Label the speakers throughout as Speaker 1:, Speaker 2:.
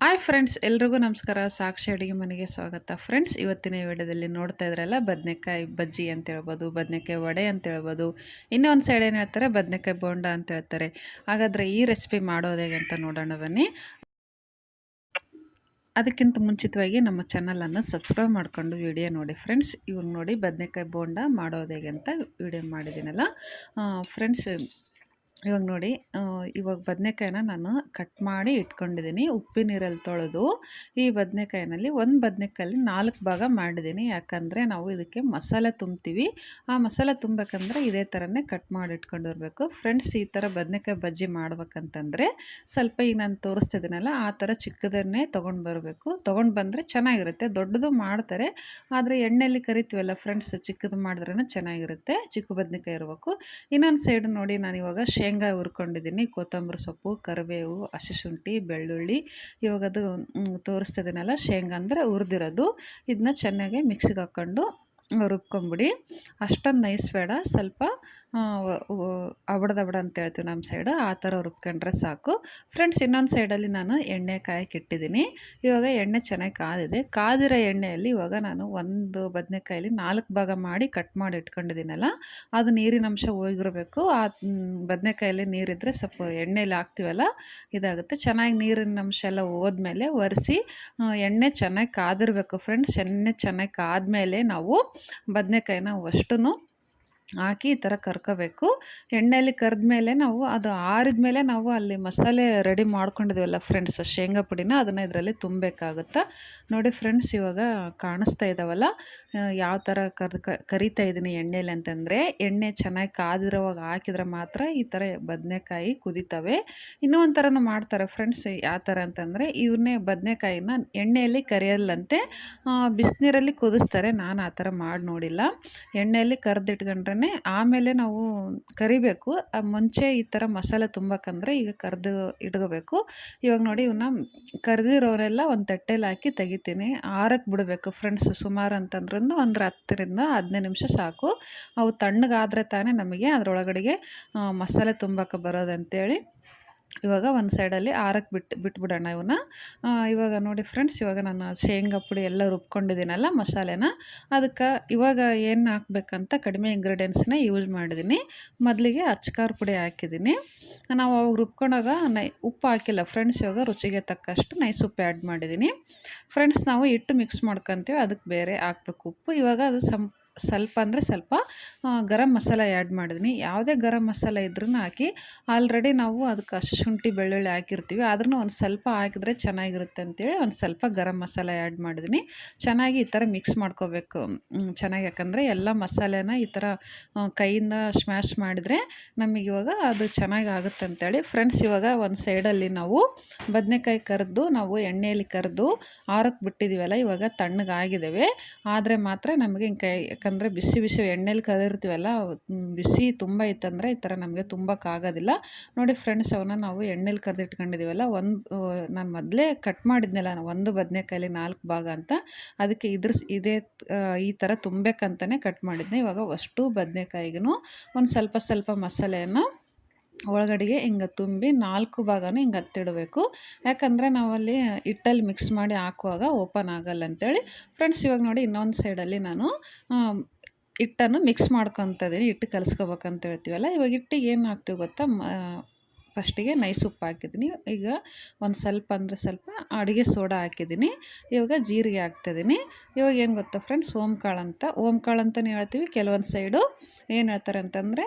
Speaker 1: Hi friends ಎಲ್ರಿಗೂ ನಮಸ್ಕಾರ. ಸಾಕ್ಷಿ ಅಡುಗೆ ಮನೆಗೆ ಸ್ವಾಗತ. ಫ್ರೆಂಡ್ಸ್ ಇವತ್ತಿನ ವಿಡಿಯೋದಲ್ಲಿ ನೋಡ್ತಾ ಇದ್ರಲ್ಲ, ಬದನೆಕಾಯಿ ಬಜ್ಜಿ ಅಂತ ಹೇಳ್ಬೋದು, ಬದನೆಕಾಯಿ ವಡೆ ಅಂತ ಹೇಳ್ಬೋದು. ಇನ್ನೊಂದು ಸೈಡ್ ಏನು ಹೇಳ್ತಾರೆ, ಬದನೆಕಾಯಿ ಬೋಂಡ ಅಂತ ಹೇಳ್ತಾರೆ. ಹಾಗಾದರೆ ಈ ರೆಸಿಪಿ ಮಾಡೋದು ಹೇಗೆ ಅಂತ ನೋಡೋಣ ಬನ್ನಿ. ಅದಕ್ಕಿಂತ ಮುಂಚಿತವಾಗಿ ನಮ್ಮ ಚಾನಲನ್ನು ಸಬ್ಸ್ಕ್ರೈಬ್ ಮಾಡಿಕೊಂಡು ವಿಡಿಯೋ ನೋಡಿ. ಫ್ರೆಂಡ್ಸ್ ಇವಾಗ ನೋಡಿ ಬದನೆಕಾಯಿ ಬೋಂಡ ಮಾಡೋದು ಹೇಗೆ ಅಂತ ವಿಡಿಯೋ ಮಾಡಿದ್ದೀನಲ್ಲ. ಫ್ರೆಂಡ್ಸ್ ಇವಾಗ ನೋಡಿ ಇವಾಗ ಬದನೆಕಾಯಿನ ನಾನು ಕಟ್ ಮಾಡಿ ಇಟ್ಕೊಂಡಿದ್ದೀನಿ. ಉಪ್ಪಿನೀರಲ್ಲಿ ತೊಳೆದು ಈ ಬದನೆಕಾಯಿನಲ್ಲಿ ಒಂದು ಬದನೆಕಾಯಲ್ಲಿ ನಾಲ್ಕು ಭಾಗ ಮಾಡಿದ್ದೀನಿ. ಯಾಕಂದರೆ ನಾವು ಇದಕ್ಕೆ ಮಸಾಲೆ ತುಂಬ್ತೀವಿ ಆ ಮಸಾಲೆ ತುಂಬಬೇಕಂದ್ರೆ ಇದೇ ಥರನೇ ಕಟ್ ಮಾಡಿ ಇಟ್ಕೊಂಡಿರ್ಬೇಕು. ಫ್ರೆಂಡ್ಸ್ ಈ ಥರ ಬದನೆಕಾಯಿ ಬಜ್ಜಿ ಮಾಡ್ಬೇಕಂತಂದರೆ ಸ್ವಲ್ಪ ಈಗ ನಾನು ತೋರಿಸ್ತಿದ್ದೀನಲ್ಲ, ಆ ಥರ ಚಿಕ್ಕದನ್ನೇ ತೊಗೊಂಡು ಬರಬೇಕು. ತೊಗೊಂಡು ಬಂದರೆ ಚೆನ್ನಾಗಿರುತ್ತೆ. ದೊಡ್ಡದು ಮಾಡ್ತಾರೆ, ಆದರೆ ಎಣ್ಣೆಯಲ್ಲಿ ಕರಿತೀವಲ್ಲ ಫ್ರೆಂಡ್ಸ್ ಚಿಕ್ಕದು ಮಾಡಿದ್ರೇ ಚೆನ್ನಾಗಿರುತ್ತೆ. ಚಿಕ್ಕ ಬದನೆಕಾಯಿ ಇರಬೇಕು. ಇನ್ನೊಂದು ಸೈಡ್ ನೋಡಿ ನಾನು ಇವಾಗ ಶೇಂಗಾ ಹುರ್ಕೊಂಡಿದ್ದೀನಿ, ಕೊತ್ತಂಬರಿ ಸೊಪ್ಪು, ಕರಿಬೇವು ಹಸಿಶುಂಠಿ ಬೆಳ್ಳುಳ್ಳಿ. ಇವಾಗ ಅದು ತೋರಿಸ್ತಿದ್ದೀನಲ್ಲ, ಶೇಂಗಾ ಅಂದರೆ ಹುರಿದಿರೋದು. ಇದನ್ನ ಚೆನ್ನಾಗಿ ಮಿಕ್ಸಿಗೆ ಹಾಕ್ಕೊಂಡು ರುಬ್ಕೊಂಬಿಡಿ. ಅಷ್ಟೊಂದು ನೈಸ್ ಬೇಡ, ಸ್ವಲ್ಪ ಅವಡ್ದಬಡ ಅಂತ ಹೇಳ್ತೀವಿ ನಮ್ಮ ಸೈಡು ಆ ಥರ ರುಬ್ಕೊಂಡ್ರೆ ಸಾಕು. ಫ್ರೆಂಡ್ಸ್ ಇನ್ನೊಂದು ಸೈಡಲ್ಲಿ ನಾನು ಎಣ್ಣೆ ಕಾಯಕ್ಕೆ ಇಟ್ಟಿದ್ದೀನಿ ಇವಾಗ ಎಣ್ಣೆ ಚೆನ್ನಾಗಿ ಕಾದಿದೆ. ಕಾದಿರೋ ಎಣ್ಣೆಯಲ್ಲಿ ಇವಾಗ ನಾನು ಒಂದು ಬದನೆಕಾಯಲ್ಲಿ ನಾಲ್ಕು ಭಾಗ ಮಾಡಿ ಕಟ್ ಮಾಡಿ ಇಟ್ಕೊಂಡಿದ್ದೀನಲ್ಲ, ಅದು ನೀರಿನ ಅಂಶ ಹೋಗಿರಬೇಕು ಆ ಬದನೆಕಾಯಲ್ಲಿ ನೀರಿದ್ದರೆ ಸ್ವಲ್ಪ ಎಣ್ಣೆಯಲ್ಲಿ ಹಾಕ್ತೀವಲ್ಲ, ಇದಾಗುತ್ತೆ. ಚೆನ್ನಾಗಿ ನೀರಿನ ಅಂಶ ಎಲ್ಲ ಹೋದ್ಮೇಲೆ ಒರೆಸಿ ಎಣ್ಣೆ ಚೆನ್ನಾಗಿ ಕಾದಿರಬೇಕು. ಫ್ರೆಂಡ್ಸ್ ಎಣ್ಣೆ ಚೆನ್ನಾಗಿ ಕಾದ್ಮೇಲೆ ನಾವು ಬದನೆಕಾಯಿನ ಅಷ್ಟು ಹಾಕಿ ಈ ಥರ ಕರ್ಕೋಬೇಕು. ಎಣ್ಣೆಯಲ್ಲಿ ಮೇಲೆ ನಾವು ಅದು ಆರಿದ ಮೇಲೆ ನಾವು ಅಲ್ಲಿ ಮಸಾಲೆ ರೆಡಿ ಮಾಡ್ಕೊಂಡಿದ್ದೀವಲ್ಲ ಫ್ರೆಂಡ್ಸ್, ಶೇಂಗಾ ಪುಡಿನ ಅದನ್ನು ಇದರಲ್ಲಿ ತುಂಬಬೇಕಾಗುತ್ತೆ? ನೋಡಿ ಫ್ರೆಂಡ್ಸ್, ಇವಾಗ ಕಾಣಿಸ್ತಾ ಇದ್ದಾವಲ್ಲ ಯಾವ ಥರ ಕರ್ ಕರಿತಾ ಇದ್ದೀನಿ ಎಣ್ಣೆಲಿ ಅಂತಂದರೆ, ಎಣ್ಣೆ ಚೆನ್ನಾಗಿ ಕಾದಿರೋವಾಗ ಹಾಕಿದ್ರೆ ಮಾತ್ರ ಈ ಥರ ಬದನೆಕಾಯಿ ಕುದಿತವೆ. ಇನ್ನೂ ಒಂಥರನೂ ಮಾಡ್ತಾರೆ ಫ್ರೆಂಡ್ಸ್, ಯಾವ ಥರ ಅಂತಂದರೆ ಇವ್ರನ್ನೇ ಬದನೆಕಾಯಿನ ಎಣ್ಣೆಯಲ್ಲಿ ಕರಿಯಲ್ಲಂತೆ ಬಿಸಿನೀರಲ್ಲಿ ಕುದಿಸ್ತಾರೆ. ನಾನು ಆ ಥರ ಮಾಡಿ ನೋಡಿಲ್ಲ. ಎಣ್ಣೆಯಲ್ಲಿ ಕರೆದಿಟ್ಕೊಂಡ್ರೆ ಆಮೇಲೆ ನಾವು ಕರಿಬೇಕು. ಮುಂಚೆ ಈ ಥರ ಮಸಾಲೆ ತುಂಬಕ್ಕಂದ್ರೆ ಈಗ ಕರೆದು ಇಟ್ಕೋಬೇಕು. ಇವಾಗ ನೋಡಿ ಇವನ್ನ ಕರೆದಿರೋರೆಲ್ಲ ಒಂದು ತಟ್ಟೆಲಿ ಹಾಕಿ ತೆಗಿತೀನಿ. ಆರಕ್ಕೆ ಬಿಡಬೇಕು ಫ್ರೆಂಡ್ಸ್ ಸುಮಾರು ಅಂತಂದ್ರೂ ಒಂದು ಹತ್ತರಿಂದ ಹದಿನೈದು ನಿಮಿಷ ಸಾಕು. ಅವು ತಣ್ಣಗಾದರೆ ತಾನೇ ನಮಗೆ ಅದರೊಳಗಡೆಗೆ ಮಸಾಲೆ ತುಂಬಕ್ಕೆ ಬರೋದಂತೇಳಿ. ಇವಾಗ ಒಂದು ಸೈಡಲ್ಲಿ ಆರಕ್ಕೆ ಬಿಟ್ಟು ಬಿಟ್ಬಿಡೋಣ ಇವನ್ನ. ಇವಾಗ ನೋಡಿ ಫ್ರೆಂಡ್ಸ್ ಇವಾಗ ನಾನು ಶೇಂಗಾ ಪುಡಿ ಎಲ್ಲ ರುಬ್ಕೊಂಡಿದ್ದೀನಲ್ಲ ಮಸಾಲೆನ. ಅದಕ್ಕೆ ಇವಾಗ ಏನು ಹಾಕ್ಬೇಕಂತ ಕಡಿಮೆ ಇಂಗ್ರೀಡಿಯೆಂಟ್ಸ್ನ ಯೂಸ್ ಮಾಡಿದ್ದೀನಿ ಮೊದಲಿಗೆ ಅಚ್ಕಾರ ಪುಡಿ ಹಾಕಿದ್ದೀನಿ ನಾವು ಅವಾಗ ರುಬ್ಕೊಂಡಾಗ ನೈ, ಉಪ್ಪು ಹಾಕಿಲ್ಲ ಫ್ರೆಂಡ್ಸ್ ಇವಾಗ ರುಚಿಗೆ ತಕ್ಕಷ್ಟು ನೈಸ್ ಉಪ್ಪು ಆ್ಯಡ್ ಮಾಡಿದ್ದೀನಿ ಫ್ರೆಂಡ್ಸ್ ನಾವು ಹಿಟ್ಟು ಮಿಕ್ಸ್ ಮಾಡ್ಕೊತೀವಿ ಅದಕ್ಕೆ ಬೇರೆ ಹಾಕ್ಬೇಕು ಉಪ್ಪು. ಇವಾಗ ಅದು ಸಂ ಸ್ವಲ್ಪ ಅಂದರೆ ಸ್ವಲ್ಪ ಗರಂ ಮಸಾಲ ಆ್ಯಡ್ ಮಾಡಿದ್ದೀನಿ ಯಾವುದೇ ಗರಂ ಮಸಾಲೆ ಇದ್ರೂ ಹಾಕಿ ಆಲ್ರೆಡಿ ನಾವು ಅದಕ್ಕೆ ಹಸಿ ಶುಂಠಿ, ಬೆಳ್ಳುಳ್ಳಿ ಹಾಕಿರ್ತೀವಿ. ಆದ್ರೂ ಒಂದು ಸ್ವಲ್ಪ ಹಾಕಿದ್ರೆ ಚೆನ್ನಾಗಿರುತ್ತೆ ಅಂತೇಳಿ ಒಂದು ಸ್ವಲ್ಪ ಗರಂ ಮಸಾಲೆ ಆ್ಯಡ್ ಮಾಡಿದ್ದೀನಿ ಚೆನ್ನಾಗಿ ಈ ಥರ ಮಿಕ್ಸ್ ಮಾಡ್ಕೋಬೇಕು. ಚೆನ್ನಾಗಿ. ಯಾಕಂದರೆ ಎಲ್ಲ ಮಸಾಲೆನ ಈ ಥರ ಕೈಯಿಂದ ಸ್ಮ್ಯಾಶ್ ಮಾಡಿದರೆ ಇವಾಗ ಅದು ಚೆನ್ನಾಗಿ ಆಗುತ್ತೆ ಅಂತೇಳಿ. ಫ್ರೆಂಡ್ಸ್ ಇವಾಗ ಒಂದು ಸೈಡಲ್ಲಿ ನಾವು ಬದನೆಕಾಯಿ ಕರೆದು, ನಾವು ಎಣ್ಣೆಯಲ್ಲಿ ಕರೆದು ಆರಕ್ಕೆ ಬಿಟ್ಟಿದ್ದೀವಲ್ಲ ಇವಾಗ ತಣ್ಣಗಾಗಿದ್ದಾವೆ ಆದರೆ ಮಾತ್ರ ನಮಗೆ ಕೈ ಯಾಕಂದರೆ ಬಿಸಿ ಬಿಸಿ ಎಣ್ಣೆಲಿ ಕದಿರ್ತೀವಲ್ಲ ಬಿಸಿ ತುಂಬ ಇತ್ತಂದರೆ ಈ ಥರ ನಮಗೆ ತುಂಬಕ್ಕಾಗೋದಿಲ್ಲ ನೋಡಿ ಫ್ರೆಂಡ್ಸ್ ಅವನ್ನ ನಾವು ಎಣ್ಣೆಲಿ ಕರೆದಿಟ್ಕೊಂಡಿದ್ದೀವಲ್ಲ ಒಂದು ನಾನು ಮೊದಲೇ ಕಟ್ ಮಾಡಿದ್ನಲ್ಲ, ಒಂದು ಬದನೆಕಾಯಲ್ಲಿ ನಾಲ್ಕು ಭಾಗ ಅಂತ, ಅದಕ್ಕೆ ಇದ್ರ ಇದೇ ಈ ಥರ ತುಂಬಬೇಕಂತಲೇ ಕಟ್ ಮಾಡಿದ್ದೆ ಇವಾಗ ಅಷ್ಟು ಬದನೆಕಾಯಿಗೂ ಒಂದು ಸ್ವಲ್ಪ ಸ್ವಲ್ಪ ಮಸಾಲೆಯನ್ನು ಒಳಗಡೆಗೆ ಹಿಂಗೆ ತುಂಬಿ ನಾಲ್ಕು ಭಾಗನೂ ಹಿಂಗೆ ಹತ್ತಿಡಬೇಕು. ಯಾಕಂದರೆ ನಾವಲ್ಲಿ ಹಿಟ್ಟಲ್ಲಿ ಮಿಕ್ಸ್ ಮಾಡಿ ಹಾಕುವಾಗ ಓಪನ್ ಆಗಲ್ಲ ಅಂತೇಳಿ ಫ್ರೆಂಡ್ಸ್ ಇವಾಗ ನೋಡಿ ಇನ್ನೊಂದು ಸೈಡಲ್ಲಿ ನಾನು ಹಿಟ್ಟನ್ನು ಮಿಕ್ಸ್ ಇದ್ದೀನಿ ಹಿಟ್ಟು ಕಲಸ್ಕೋಬೇಕಂತ ಹೇಳ್ತೀವಲ್ಲ, ಇವಾಗ ಹಿಟ್ಟಿಗೆ ಏನು ಹಾಕ್ತೀವಿ ಗೊತ್ತಾ ಫಸ್ಟಿಗೆ ನೈಸ್ ಉಪ್ಪು ಹಾಕಿದ್ದೀನಿ. ಈಗ ಒಂದು ಸ್ವಲ್ಪ ಅಂದರೆ ಸ್ವಲ್ಪ ಅಡುಗೆ ಸೋಡಾ ಹಾಕಿದ್ದೀನಿ. ಇವಾಗ ಜೀರಿಗೆ ಹಾಕ್ತಿದ್ದೀನಿ. ಇವಾಗ ಏನು ಗೊತ್ತಾ ಫ್ರೆಂಡ್ಸ್ ಓಂಕಾಳು ಅಂತ. ಓಂಕಾಳು ಅಂತಲೇ ಹೇಳ್ತೀವಿ, ಕೆಲವೊಂದು ಸೈಡು ಏನು ಹೇಳ್ತಾರೆ ಅಂತಂದರೆ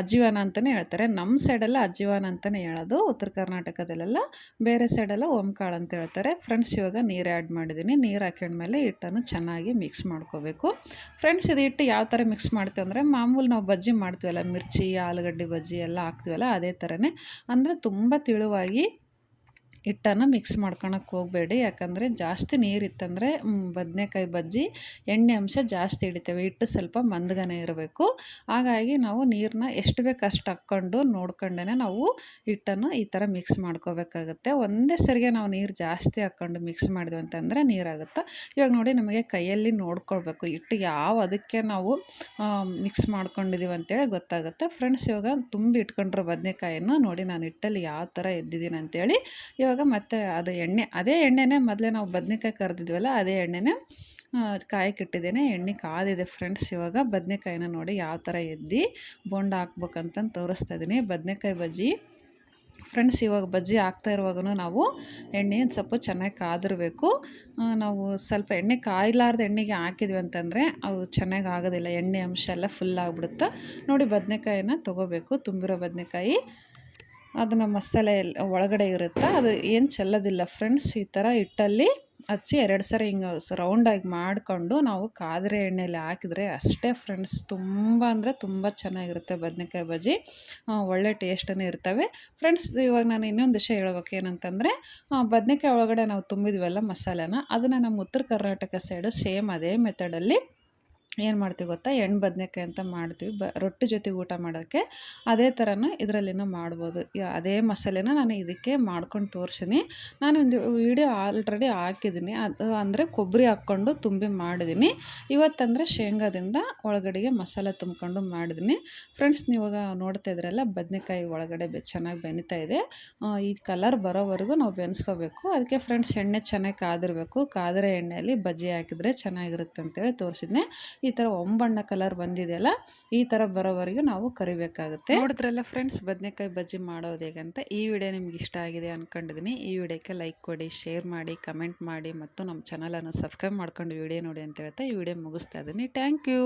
Speaker 1: ಅಜ್ಜಿವಾನ ಅಂತಲೇ ಹೇಳ್ತಾರೆ. ನಮ್ಮ ಸೈಡೆಲ್ಲ ಅಜ್ಜಿವಾನ ಅಂತಲೇ ಹೇಳೋದು. ಉತ್ತರ ಕರ್ನಾಟಕದಲ್ಲೆಲ್ಲ ಬೇರೆ ಸೈಡೆಲ್ಲ ಓಂಕಾಳು ಅಂತ ಹೇಳ್ತಾರೆ. ಫ್ರೆಂಡ್ಸ್ ಇವಾಗ ನೀರು ಆ್ಯಡ್ ಮಾಡಿದ್ದೀನಿ ನೀರು ಹಾಕೊಂಡ್ಮೇಲೆ ಹಿಟ್ಟನ್ನು ಚೆನ್ನಾಗಿ ಮಿಕ್ಸ್ ಮಾಡ್ಕೋಬೇಕು. ಫ್ರೆಂಡ್ಸ್ ಇದು ಹಿಟ್ಟು ಯಾವ ಥರ ಮಿಕ್ಸ್ ಮಾಡ್ತೀವಿ ಅಂದರೆ ಮಾಮೂಲು ನಾವು ಬಜ್ಜಿ ಮಾಡ್ತೀವಲ್ಲ, ಮಿರ್ಚಿ, ಆಲೂಗಡ್ಡೆ ಬಜ್ಜಿ ಎಲ್ಲ ಹಾಕ್ತೀವಲ್ಲ, ಅದೇ ಥರನೇ ಅಂದರೆ ತುಂಬ ತಿಳುವಾಗಿ ಹಿಟ್ಟನ್ನು ಮಿಕ್ಸ್ ಮಾಡ್ಕೊಳಕ್ಕೆ ಹೋಗಬೇಡಿ. ಯಾಕಂದರೆ ಜಾಸ್ತಿ ನೀರಿತ್ತಂದರೆ ಬದನೆಕಾಯಿ ಬಜ್ಜಿ, ಎಣ್ಣೆ ಅಂಶ ಜಾಸ್ತಿ ಹಿಡಿತೇವೆ. ಹಿಟ್ಟು ಸ್ವಲ್ಪ ಮಂದಗನೆ ಇರಬೇಕು. ಹಾಗಾಗಿ ನಾವು ನೀರನ್ನ ಎಷ್ಟು ಬೇಕು ಅಷ್ಟು ಹಾಕ್ಕೊಂಡು ನೋಡ್ಕೊಂಡೇ ನಾವು ಹಿಟ್ಟನ್ನು ಈ ಥರ ಮಿಕ್ಸ್ ಮಾಡ್ಕೋಬೇಕಾಗುತ್ತೆ. ಒಂದೇ ಸರಿಗೆ ನಾವು ನೀರು ಜಾಸ್ತಿ ಹಾಕ್ಕೊಂಡು ಮಿಕ್ಸ್ ಮಾಡಿದ್ವಿ ಅಂತಂದರೆ ನೀರಾಗುತ್ತೆ? ಇವಾಗ ನೋಡಿ ನಮಗೆ ಕೈಯಲ್ಲಿ ನೋಡ್ಕೊಳ್ಬೇಕು. ಹಿಟ್ಟು ಯಾವ ಅದಕ್ಕೆ ನಾವು ಮಿಕ್ಸ್ ಮಾಡ್ಕೊಂಡಿದ್ದೀವಿ ಅಂತೇಳಿ ಗೊತ್ತಾಗುತ್ತೆ. ಫ್ರೆಂಡ್ಸ್ ಇವಾಗ ತುಂಬಿ ಇಟ್ಕೊಂಡ್ರು ಬದನೆಕಾಯನ್ನು ನೋಡಿ ನಾನು ಹಿಟ್ಟಲ್ಲಿ ಯಾವ ಥರ ಎದ್ದಿದ್ದೀನಿ ಅಂತೇಳಿ ಇವಾಗ ಇವಾಗ ಮತ್ತೆ ಅದು ಎಣ್ಣೆ, ಅದೇ ಎಣ್ಣೆನೇ ಮೊದಲೇ ನಾವು ಬದನೆಕಾಯಿ ಕರೆದಿದ್ವಲ್ಲ, ಅದೇ ಎಣ್ಣೆನೇ ಕಾಯಕ್ಕೆ ಇಟ್ಟಿದ್ದೇನೆ ಎಣ್ಣೆ ಕಾದಿದೆ ಫ್ರೆಂಡ್ಸ್ ಇವಾಗ, ಬದನೆಕಾಯಿನ ನೋಡಿ ಯಾವ ಥರ ಎದ್ದು ಬೋಂಡ ಹಾಕ್ಬೇಕಂತಂದು ತೋರಿಸ್ತಾ ಇದ್ದೀನಿ ಬದನೆಕಾಯಿ ಬಜ್ಜಿ ಫ್ರೆಂಡ್ಸ್ ಇವಾಗ ಬಜ್ಜಿ ಹಾಕ್ತಾ ಇರುವಾಗೂ ನಾವು ಎಣ್ಣೆ ಸ್ವಲ್ಪ ಚೆನ್ನಾಗಿ ಕಾದಿರಬೇಕು. ನಾವು ಸ್ವಲ್ಪ ಎಣ್ಣೆ ಕಾಯಿಲಾರ್ದ ಎಣ್ಣೆಗೆ ಹಾಕಿದ್ವಿ ಅಂತಂದರೆ ಅವು ಚೆನ್ನಾಗಿ ಆಗೋದಿಲ್ಲ, ಎಣ್ಣೆ ಅಂಶ ಎಲ್ಲ ಫುಲ್ ಆಗಿಬಿಡುತ್ತೆ. ನೋಡಿ ಬದನೆಕಾಯಿನ ತೊಗೋಬೇಕು, ತುಂಬಿರೋ ಬದನೆಕಾಯಿ. ಅದನ್ನು ಮಸಾಲೆ ಒಳಗಡೆ ಇರುತ್ತೆ, ಅದು ಏನು ಚೆಲ್ಲೋದಿಲ್ಲ ಫ್ರೆಂಡ್ಸ್ ಈ ಥರ ಹಿಟ್ಟಲ್ಲಿ ಹಚ್ಚಿ ಎರಡು ಸರಿ ಹಿಂಗೆ ರೌಂಡಾಗಿ ಮಾಡಿಕೊಂಡು ನಾವು ಕಾದರೆ ಎಣ್ಣೆಯಲ್ಲಿ ಹಾಕಿದರೆ ಅಷ್ಟೇ ಫ್ರೆಂಡ್ಸ್ ತುಂಬ ಅಂದರೆ ತುಂಬ ಚೆನ್ನಾಗಿರುತ್ತೆ ಬದನೆಕಾಯಿ ಬಜ್ಜಿ. ಒಳ್ಳೆ ಟೇಸ್ಟನ್ನು ಇರ್ತವೆ. ಫ್ರೆಂಡ್ಸ್ ಇವಾಗ ನಾನು ಇನ್ನೊಂದು ವಿಷಯ ಹೇಳ್ಬೇಕು ಏನಂತಂದರೆ ಬದನೆಕಾಯಿ ಒಳಗಡೆ ನಾವು ತುಂಬಿದ್ವಲ್ಲ ಮಸಾಲೆನ, ಅದನ್ನು ನಮ್ಮ ಉತ್ತರ ಕರ್ನಾಟಕ ಸೈಡು ಸೇಮ್ ಅದೇ ಮೆಥಡಲ್ಲಿ ಏನು ಮಾಡ್ತೀವಿ ಗೊತ್ತಾ? ಎಣ್ಣೆ ಬದನೆಕಾಯಿ ಅಂತ ಮಾಡ್ತೀವಿ. ಬ, ರೊಟ್ಟಿ ಜೊತೆಗೆ ಊಟ ಮಾಡೋಕ್ಕೆ ಅದೇ ಥರನೂ ಇದರಲ್ಲಿನೂ ಮಾಡ್ಬೋದು. ಅದೇ ಮಸಾಲೆನ ನಾನು ಇದಕ್ಕೆ ಮಾಡ್ಕೊಂಡು ತೋರಿಸಿನಿ. ನಾನು ಒಂದು ವಿಡಿಯೋ ಆಲ್ರೆಡಿ ಹಾಕಿದ್ದೀನಿ ಅದು ಅಂದರೆ ಕೊಬ್ಬರಿ ಹಾಕ್ಕೊಂಡು ತುಂಬಿ ಮಾಡಿದ್ದೀನಿ ಇವತ್ತಂದರೆ ಶೇಂಗಾದಿಂದ ಒಳಗಡೆಗೆ ಮಸಾಲೆ ತುಂಬಿಕೊಂಡು ಮಾಡಿದ್ದೀನಿ ಫ್ರೆಂಡ್ಸ್ ನೀವಾಗ ನೋಡ್ತಾ ಇದ್ರಲ್ಲ, ಬದನೆಕಾಯಿ ಒಳಗಡೆ ಬೆ, ಚೆನ್ನಾಗಿ ಬೆನಿತಾ ಇದೆ. ಈ ಕಲರ್ ಬರೋವರೆಗೂ ನಾವು ಬೆನ್ಸ್ಕೋಬೇಕು. ಅದಕ್ಕೆ ಫ್ರೆಂಡ್ಸ್ ಎಣ್ಣೆ ಚೆನ್ನಾಗಿ ಕಾದಿರಬೇಕು. ಕಾದಿರೋ ಎಣ್ಣೆಯಲ್ಲಿ ಬಜ್ಜಿ ಹಾಕಿದರೆ ಚೆನ್ನಾಗಿರುತ್ತೆ ಅಂತೇಳಿ ತೋರಿಸಿದ್ನೆ. ಈ ಥರ ಒಂಬಣ್ಣ ಕಲರ್ ಬಂದಿದೆಯಲ್ಲ, ಈ ಥರ ಬರೋವರೆಗೂ ನಾವು ಕರಿಬೇಕಾಗುತ್ತೆ. ನೋಡಿದ್ರಲ್ಲ ಫ್ರೆಂಡ್ಸ್ ಬದನೆಕಾಯಿ ಬಜ್ಜಿ ಮಾಡೋದು ಹೇಗಂತ? ಈ ವಿಡಿಯೋ ನಿಮ್ಗೆ ಇಷ್ಟ ಆಗಿದೆ ಅಂದ್ಕೊಂಡಿದ್ದೀನಿ ಈ ವಿಡಿಯೋಕ್ಕೆ ಲೈಕ್ ಕೊಡಿ ಶೇರ್ ಮಾಡಿ ಕಮೆಂಟ್ ಮಾಡಿ, ಮತ್ತು ನಮ್ಮ ಚಾನಲನ್ನು ಸಬ್ಸ್ಕ್ರೈಬ್ ಮಾಡ್ಕೊಂಡು ವಿಡಿಯೋ ನೋಡಿ ಅಂತ ಹೇಳ್ತಾ ಈ ವಿಡಿಯೋ ಮುಗಿಸ್ತಾ ಇದ್ದೀನಿ. Thank you